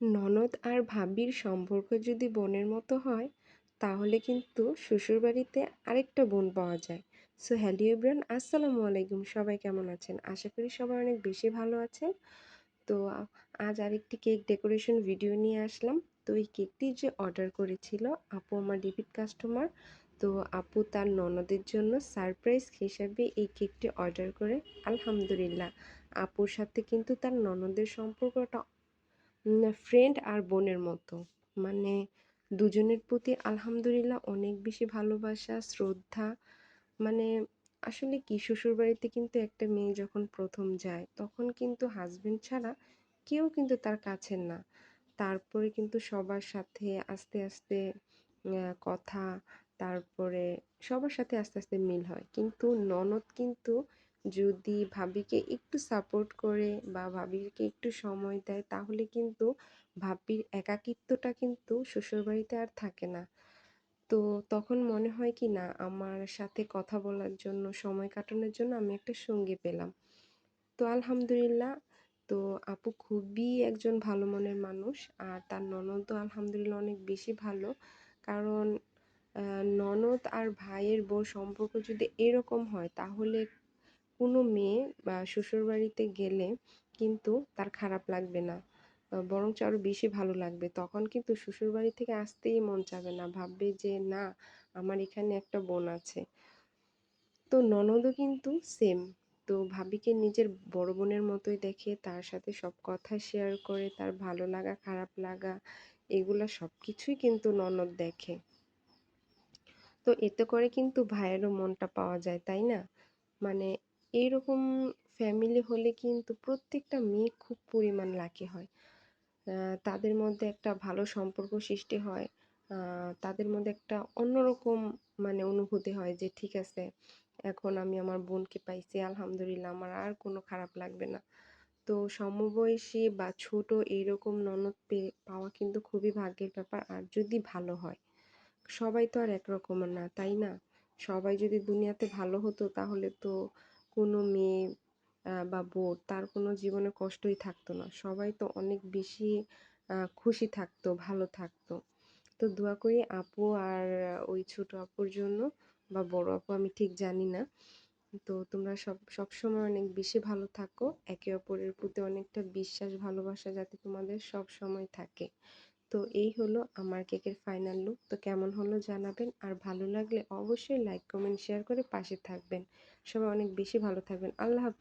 ননদ আর ভাবির সম্পর্ক যদি বোনের মতো হয়, তাহলে কিন্তু শ্বশুরবাড়িতে আরেকটা বোন পাওয়া যায়। সো, হ্যালো এভরিওয়ান, আসসালামু আলাইকুম। সবাই কেমন আছেন? আশা করি সবাই অনেক বেশি ভালো আছেন। তো, আজ আরেকটি কেক ডেকোরেশন ভিডিও নিয়ে আসলাম। তো, এই কেকটি যে অর্ডার করেছিল আপু, আমার রিপিট কাস্টমার, তো আপু তার ননদের জন্য সারপ্রাইজ হিসাবে এই কেকটি অর্ডার করে, আলহামদুলিল্লাহ। আপুর সাথে কিন্তু তার ননদের সম্পর্কটা ফ্রেন্ড আর বোনের মতো। মানে দুজনের প্রতি আলহামদুলিল্লাহ অনেক বেশি ভালোবাসা, শ্রদ্ধা। মানে আসলে কি, শ্বশুরবাড়িতে কিন্তু একটা মেয়ে যখন প্রথম যায়, তখন কিন্তু হাজবেন্ড ছাড়া কেউ কিন্তু তার কাছের না। তারপরে কিন্তু সবার সাথে আস্তে আস্তে কথা, তারপরে সবার সাথে আস্তে আস্তে মিল হয়। কিন্তু ননদ কিন্তু যদি ভাবিকে একটু সাপোর্ট করে বা ভাবিকে একটু সময় দেয়, তাহলে কিন্তু ভাবির একাকিত্বটা কিন্তু শ্বশুরবাড়িতে আর থাকে না। তো তখন মনে হয় কি না, আমার সাথে কথা বলার জন্য, সময় কাটানোর জন্য আমি একটা সঙ্গী পেলাম। তো আলহামদুলিল্লাহ, তো আপু খুবই একজন ভালো মনের মানুষ আর তার ননদ তো আলহামদুলিল্লাহ অনেক বেশি ভালো। কারণ ননদ আর ভাইয়ের বউ সম্পর্ক যদি এরকম হয়, তাহলে কোনো মেয়ে বা শ্বশুরবাড়িতে গেলে কিন্তু তার খারাপ লাগবে না। বরঞ্চ আরও বেশি ভালো লাগবে। তখন কিন্তু শ্বশুরবাড়ি থেকে আসতেই মন চাবে না। ভাববে যে, না, আমার এখানে একটা বোন আছে। তো ননদও কিন্তু সেম তো ভাবিকে নিজের বড় বোনের মতোই দেখে, তার সাথে সব কথা শেয়ার করে, তার ভালো লাগা, খারাপ লাগা, এগুলো সব কিছুই কিন্তু ননদ দেখে। তো এতে করে কিন্তু ভাইয়েরও মনটা পাওয়া যায়, তাই না? মানে এইরকম ফ্যামিলি হলে কিন্তু প্রত্যেকটা মেয়ে খুব পরিমাণ লাকি হয়। তাদের মধ্যে একটা ভালো সম্পর্ক সৃষ্টি হয়। তাদের মধ্যে একটা অন্যরকম মানে অনুভূতি হয় যে, ঠিক আছে, এখন আমি আমার বোনকে পাইছি, আলহামদুলিল্লাহ, আমার আর কোনো খারাপ লাগবে না। তো সমবয়সী বা ছোট এইরকম ননদ পেয়ে পাওয়া কিন্তু খুবই ভাগ্যের ব্যাপার। আর যদি ভালো হয়, সবাই তো আর একরকমের না, তাই না? সবাই যদি দুনিয়াতে ভালো হতো, তাহলে তো কোনো মেয়ে বা বউ তার কোনো জীবনে কষ্টই থাকতো না। সবাই তো অনেক বেশি খুশি থাকতো, ভালো থাকতো। তো দোয়া করি আপু আর ওই ছোট আপুর জন্য বা বড় আপু আমি ঠিক জানি না। তো তোমরা সব সবসময় অনেক বেশি ভালো থাকো। একে অপরের প্রতি অনেকটা বিশ্বাস, ভালোবাসা যাতে তোমাদের সব সময় থাকে। তো এই হলো আমার কেকের ফাইনাল লুক তো কেমন হলো জানাবেন, আর ভালো লাগলে অবশ্যই লাইক কমেন্ট শেয়ার করে পাশে থাকবেন। সবাই অনেক বেশি ভালো থাকবেন। আল্লাহ হাফিজ।